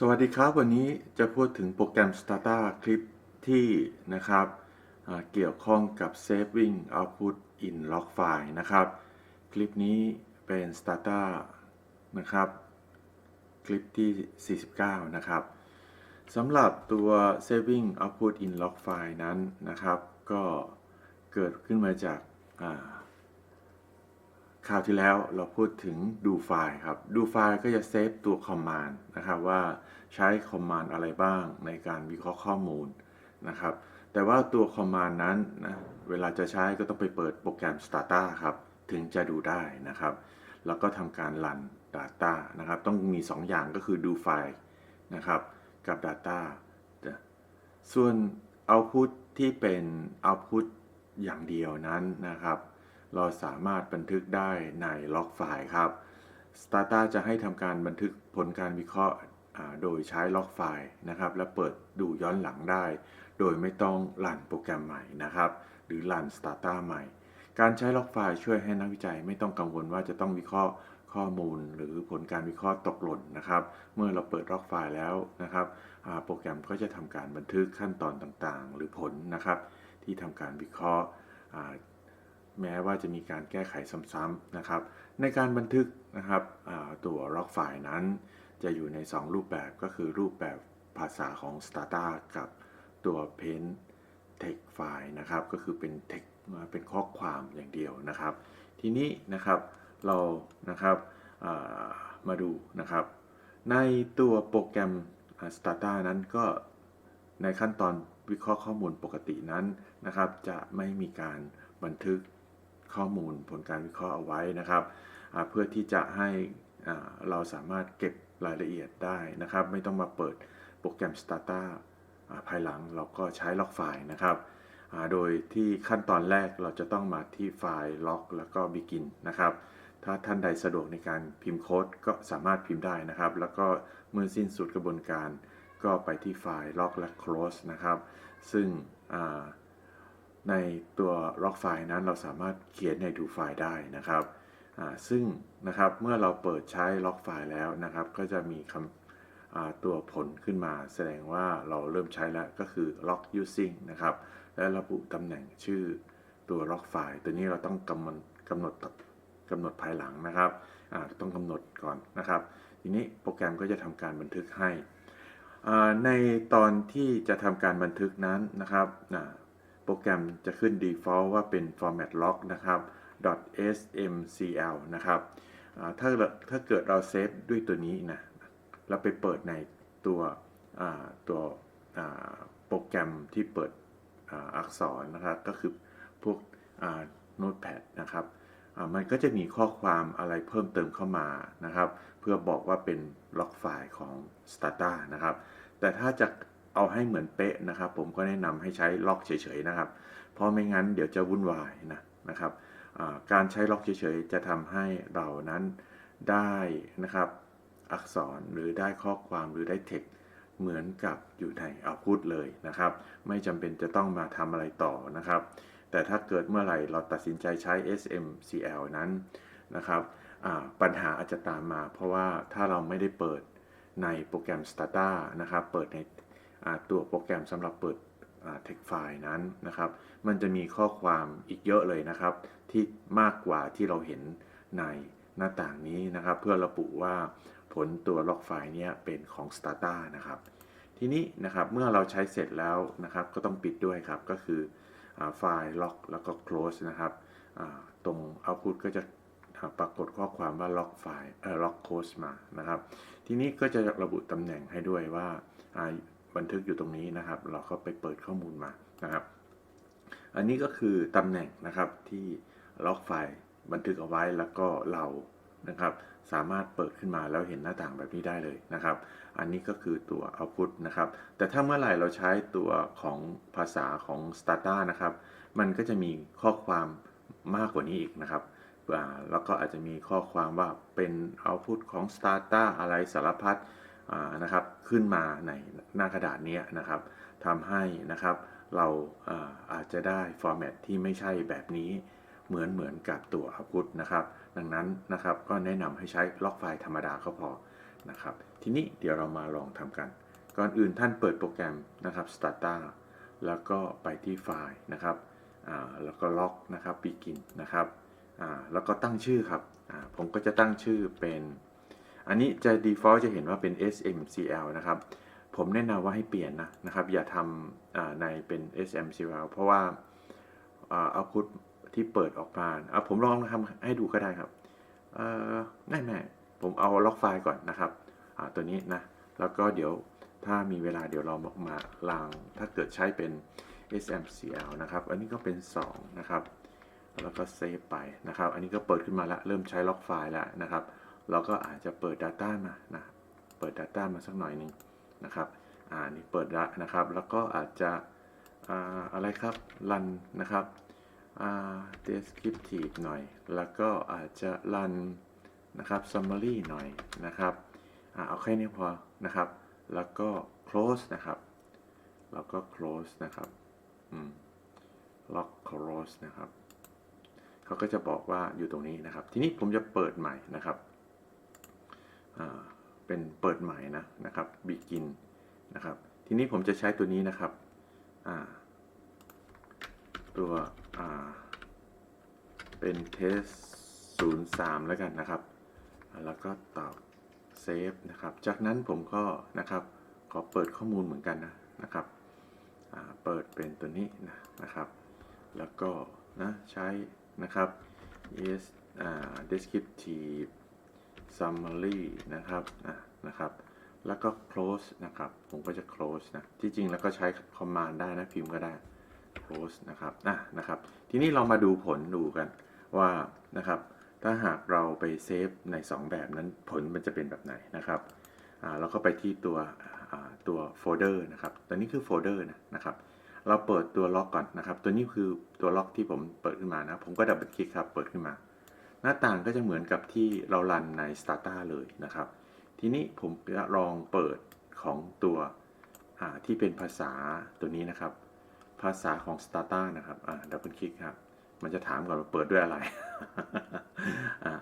สวัสดีครับวันนี้จะพูดถึงโปรแกรม Stata คลิปที่นะครับเกี่ยวข้องกับ Saving Output in Log File นะครับ คลิปนี้เป็น Stata นะครับ คลิปที่ 49 นะครับสำหรับตัว Saving Output in Log File นั้นนะครับ ก็เกิดขึ้นมาจากา คราวที่แล้วเราพูดถึงดูไฟล์ครับ ดูไฟล์ก็จะเซฟตัวคอมมานด์นะครับว่าใช้คอมมานด์อะไรบ้างในการวิเคราะห์ข้อมูลนะครับ แต่ว่าตัวคอมมานด์นั้นนะเวลาจะใช้ก็ต้องไปเปิดโปรแกรม Stata ครับ ถึงจะดูได้นะครับ แล้วก็ทำการรัน Data นะครับ ต้องมี 2อย่างก็คือดูไฟล์นะครับกับ Data ส่วน Output ที่เป็น Output อย่างเดียวนั้นนะครับ เราสามารถบันทึกได้ในล็อกไฟล์ครับ Stata จะให้ทำการบันทึกผลการวิเคราะห์โดยใช้ล็อกไฟล์นะครับ และเปิดดูย้อนหลังได้ โดยไม่ต้องรันโปรแกรมใหม่นะครับ หรือรัน Stata ใหม่ การใช้ล็อกไฟล์ช่วยให้นักวิจัยไม่ต้องกังวลว่าจะต้องวิเคราะห์ข้อมูลหรือผลการวิเคราะห์ตกหล่นนะครับ เมื่อเราเปิดล็อกไฟล์แล้วนะครับโปรแกรมก็จะทำการบันทึกขั้นตอนต่างๆ หรือผลนะครับ ที่ทำการวิเคราะห์ แม้ว่าจะมีการแก้ไขซ้ำๆนะครับ ในการบันทึกนะครับตัว log file นั้น จะอยู่ใน 2 รูปแบบก็คือรูปแบบภาษาของ Stata กับตัว Paint Text File นะครับ ก็คือเป็น text เป็นข้อความอย่างเดียวนะครับ ทีนี้นะครับเรานะครับามาดูนะครับ ในตัวโปรแกรมอ่า Stata นั้นก็ในขั้นตอนวิเคราะห์ข้อมูลปกตินั้นนะครับ จะไม่มีการบันทึก ข้อมูลผลการวิเคราะห์เอาไว้นะครับ เพื่อที่จะให้เราสามารถเก็บรายละเอียดได้นะครับ ไม่ต้องมาเปิดโปรแกรม Stata อ่าภายหลังเราก็ใช้ล็อกไฟล์นะครับ โดยที่ขั้นตอนแรกเราจะต้องมาที่ไฟล์ล็อกแล้วก็ begin นะครับ ถ้าท่านใดสะดวกในการพิมพ์โค้ดก็สามารถพิมพ์ได้นะครับ แล้วก็เมื่อสิ้นสุดกระบวนการ ก็ไปที่ไฟล์ log และ close นะครับ ซึ่งอ่า ในตัว log ไฟล์นั้นเราสามารถเขียนในดูไฟล์ได้นะครับ ซึ่งนะครับเมื่อเราเปิดใช้ log ไฟล์แล้วนะครับ ก็จะมีคำตัวผลขึ้นมา แสดงว่าเราเริ่มใช้แล้วก็คือ log using นะครับ และระบุตำแหน่งชื่อตัว log ไฟล์ ตัวนี้เราต้องกำหนดกำหนดกำหนดภายหลังนะครับต้องกำหนดก่อนนะครับ ทีนี้โปรแกรมก็จะทำการบันทึกให้ ในตอนที่จะทำการบันทึกนั้นนะครับ โปรแกรมจะขึ้น default ว่าเป็น format log นะครับ .smcl นะครับอ่าถ้าถ้าเกิดเราเซฟด้วยตัวนี้นะเราไปเปิดในตัวตัวโปรแกรมที่เปิดอักษรนะครับก็คือพวกอ่า notepad นะครับมันก็จะมีข้อความอะไรเพิ่มเติมเข้ามานะครับ เพื่อบอกว่าเป็นล็อกไฟล์ของ Stata นะครับ แต่ถ้าจะ เอาให้เหมือนเป๊ะนะครับ ผมก็แนะนำให้ใช้ล็อกเฉยๆนะครับ เพราะไม่งั้นเดี๋ยวจะวุ่นวายนะนะครับการใช้ล็อกเฉยๆจะทำให้เรานั้นได้นะครับอักษรหรือได้ข้อความหรือได้เท็กเหมือนกับอยู่ในเอาพุทเลยนะครับ ไม่จำเป็นจะต้องมาทำอะไรต่อนะครับ แต่ถ้าเกิดเมื่อไหร่เราตัดสินใจใช้ SMCL นั้นนะครับปัญหาอาจจะตามมา เพราะว่าถ้าเราไม่ได้เปิดในโปรแกรม Stata นะครับ เปิดใน ตัวโปรแกรมสำหรับเปิดอ่า text file นั้นนะครับ มันจะมีข้อความอีกเยอะเลยนะครับ ที่มากกว่าที่เราเห็นในหน้าต่างนี้นะครับ เพื่อระบุว่าผลตัวล็อกไฟล์นี้เป็นของ Stata นะครับ ทีนี้นะครับเมื่อเราใช้เสร็จแล้วนะครับ ก็ต้องปิดด้วยครับ ก็คืออไฟล์ล็อกแล้วก็ close นะครับตรง output ก็จะปรากฏข้อความว่าล็อกไฟล์เอ่อล็อกโค้ดมานะครับ ทีนี้ก็จะระบุตำแหน่งให้ด้วยว่า บันทึกอยู่ตรงนี้นะครับ เราก็ไปเปิดข้อมูลมานะครับ อันนี้ก็คือตำแหน่งนะครับที่ล็อกไฟล์บันทึกเอาไว้แล้วก็เรานะครับ สามารถเปิดขึ้นมาแล้วเห็นหน้าต่างแบบนี้ได้เลยนะครับ อันนี้ก็คือตัว output นะครับ แต่ถ้าเมื่อไหร่เราใช้ตัวของภาษาของ Stata นะครับ มันก็จะมีข้อความมากกว่านี้อีกนะครับแล้วก็อาจจะมีข้อความว่าเป็น output ของ Stata อะไรสารพัด นะครับขึ้นมาในหน้ากระดาษนี้นะครับทำให้นะครับเราอาจจะได้ format ที่ไม่ใช่แบบนี้เหมือนเหมือนกับตัว output นะครับ ดังนั้นนะครับก็แนะนำให้ใช้ล็อกไฟล์ธรรมดาก็พอนะครับ ทีนี้เดี๋ยวเรามาลองทำกัน ก่อนอื่นท่านเปิดโปรแกรมนะครับ Stata แล้วก็ไปที่ไฟล์นะครับแล้วก็ล็อกนะครับ Begin นะครับแล้วก็ตั้งชื่อครับผมก็จะตั้งชื่อเป็น อันนี้จะ default จะเห็นว่าเป็น SMCL นะครับ ผมแนะนำว่าให้เปลี่ยนนะนะครับ อย่าทำในเป็น SMCL เพราะว่าเอาพุทที่เปิดออกมาเอาผมลองทำให้ดูก็ได้ครับเอ่อไม่ไม่ผมเอาล็อกไฟล์ก่อนนะครับตัวนี้นะ แล้วก็เดี๋ยวถ้ามีเวลาเดี๋ยวเรามาลาง ถ้าเกิดใช้เป็น SMCL นะครับ อันนี้ก็เป็น 2 นะครับ แล้วก็เซฟไปนะครับ อันนี้ก็เปิดขึ้นมาแล้วเริ่มใช้ล็อกไฟล์แล้วนะครับ เราก็อาจจะเปิด Data มานะเปิด Data มาสักหน่อยหนึงนะครับอ่านี่เปิดละนะครับ แล้วก็อาจจะออะไรครับรันนะครับอ่า descriptive หน่อย แล้วก็อาจจะรันนะครับ summary หน่อยนะครับอ่าเอาแค่นี้พอนะครับ แล้วก็ close นะครับ แล้วก็ close นะครับอืม lock close นะครับ เขาก็จะบอกว่าอยู่ตรงนี้นะครับ ทีนี้ผมจะเปิดใหม่นะครับ เป็นเปิดใหม่นะนะครับ begin นะครับ ทีนี้ผมจะใช้ตัวนี้นะครับตัวเป็น test 03 แล้วกันนะครับ แล้วก็ตอบ save นะครับ จากนั้นผมก็นะครับขอเปิดข้อมูลเหมือนกันนะนะครับเปิดเป็นตัวนี้นะนะครับ แล้วก็นะใช้นะครับ yes อ่า descriptive summary นะครับอะนะครับ แล้วก็ close นะครับ ผมก็จะ close นะ ที่จริงแล้วก็ใช้ command ได้นะ พิมพ์ก็ได้ close นะครับอะนะครับ ทีนี้เรามาดูผลดูกันว่านะครับ ถ้าหากเราไปเซฟใน 2 แบบนั้นผลมันจะเป็นแบบไหนนะครับอ่าเราก็ไปที่ตัวอ่าตัวโฟลเดอร์นะครับ ตัวนี้คือโฟลเดอร์นะนะครับ เราเปิดตัวล็อกก่อนนะครับ ตัวนี้คือตัวล็อกที่ผมเปิดขึ้นมานะ ผมก็ดับเบิลคลิกครับ เปิดขึ้นมา หน้าต่างก็จะเหมือนกับที่เรารันใน Stata เลยนะครับ ทีนี้ผมจะลองเปิดของตัวที่เป็นภาษาตัวนี้นะครับ ภาษาของ Stata นะครับดับเบิลคลิกครับ มันจะถามก่อนว่าเปิดด้วยอะไรอ่า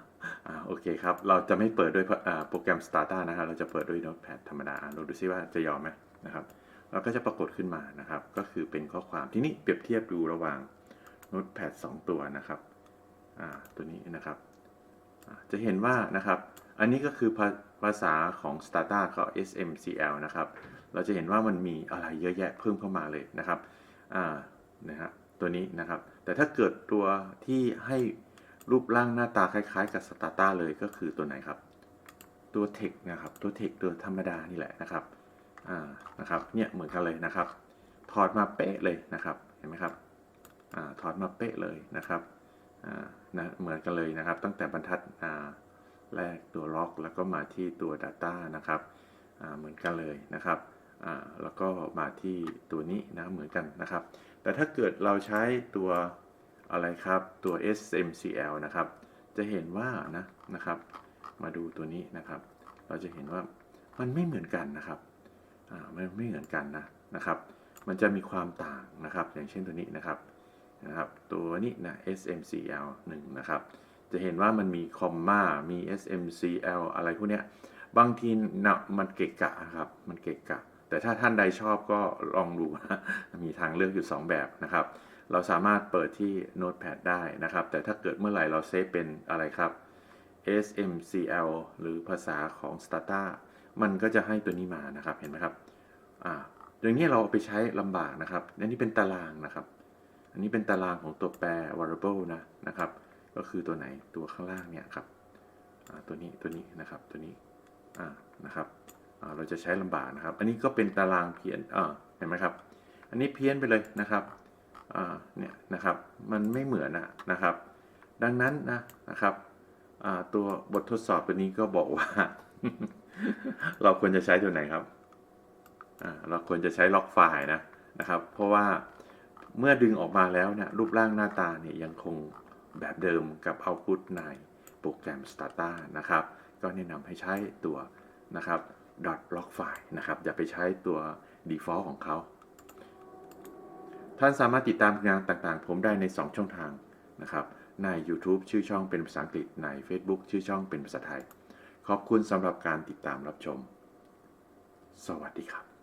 อ่าโอเคครับ เราจะไม่เปิดด้วยโปรแกรม Stata นะครับ เราจะเปิดด้วย Notepad ธรรมดาเราดูซิว่าจะยอมไหมนะครับเราก็จะปรากฏขึ้นมานะครับ ก็คือเป็นข้อความที่นี่เปรียบเทียบดูระหว่าง Notepad 2 ตัวนะครับ ตัวนี้นะครับจะเห็นว่านะครับอันนี้ก็คือภาภาษาของ Stata กับ SMCL นะครับ เราจะเห็นว่ามันมีอะไรเยอะแยะเพิ่มเข้ามาเลยนะครับนะฮะตัวนี้นะครับ แต่ถ้าเกิดตัวที่ให้รูปร่างหน้าตาคล้ายๆ กับ Stata เลยก็คือตัวไหนครับ ตัว Text นะครับ ตัว Text ตัวธรรมดานี่แหละนะครับอ่านะครับเนี่ยเหมือนกันเลยนะครับ ถอดมาเป๊ะเลยนะครับ เห็นไหมครับอ่าถอดมาเป๊ะเลยนะครับอ่า นะเหมือนกันเลยนะครับ ตั้งแต่บรรทัดแรกตัวล็อก แล้วก็มาที่ตัว Data นะครับเหมือนกันเลยนะครับแล้วก็มาที่ตัวนี้นะเหมือนกันนะครับ แต่ถ้าเกิดเราใช้ตัวอะไรครับตัว SMCL นะครับ จะเห็นว่านะนะครับ มาดูตัวนี้นะครับ เราจะเห็นว่ามันไม่เหมือนกันนะครับอ่ามันไม่เหมือนกันนะนะครับ มันจะมีความต่างนะครับ อย่างเช่นตัวนี้นะครับ นะครับตัวนี้นะ SMCL 1นะครับ จะเห็นว่ามันมีคอมมา มี SMCL อะไรพวกเนี้ย บางทีนะมันเกะกะครับ มันเกะกะ แต่ถ้าท่านใดชอบก็ลองดูมีทางเลือกอยู่ 2 แบบนะครับ เราสามารถเปิดที่ Notepad ได้นะครับ แต่ถ้าเกิดเมื่อไหร่เราเซฟเป็นอะไรครับ SMCL หรือภาษาของ Stata มันก็จะให้ตัวนี้มานะครับ เห็นไหมครับ อ่าอย่างนี้เราเอาไปใช้ลำบากนะครับ อันนี้เป็นตารางนะครับ อันนี้เป็นตารางของตัวแปร variable นะนะครับ ก็คือตัวไหนตัวข้างล่างเนี่ยครับตัวนี้ตัวนี้นะครับตัวนี้นะครับเราจะใช้ลำบากนะครับ อันนี้ก็เป็นตารางเพี้ยนเห็นไหมครับ อันนี้เพี้ยนไปเลยนะครับเนี่ยนะครับมันไม่เหมือนนะนะครับ ดังนั้นนะนะครับตัวบททดสอบตัวนี้ก็บอกว่า เราควรจะใช้ตัวไหนครับเราควรจะใช้ล็อกไฟล์นะนะครับ เพราะว่า เมื่อดึงออกมาแล้วเนี่ยรูปร่างหน้าตาเนี่ยยังคงแบบเดิมกับ output ในโปรแกรม Stata นะครับ ก็แนะนำให้ใช้ตัวนะครับ dot log file นะครับ อย่าไปใช้ตัว default ของเขา ท่านสามารถติดตามงานต่างๆ ผมได้ใน 2 ช่องทางนะครับ ใน YouTube ชื่อช่องเป็นภาษาอังกฤษ ใน Facebook ชื่อช่องเป็นภาษาไทย ขอบคุณสำหรับการติดตามรับชม สวัสดีครับ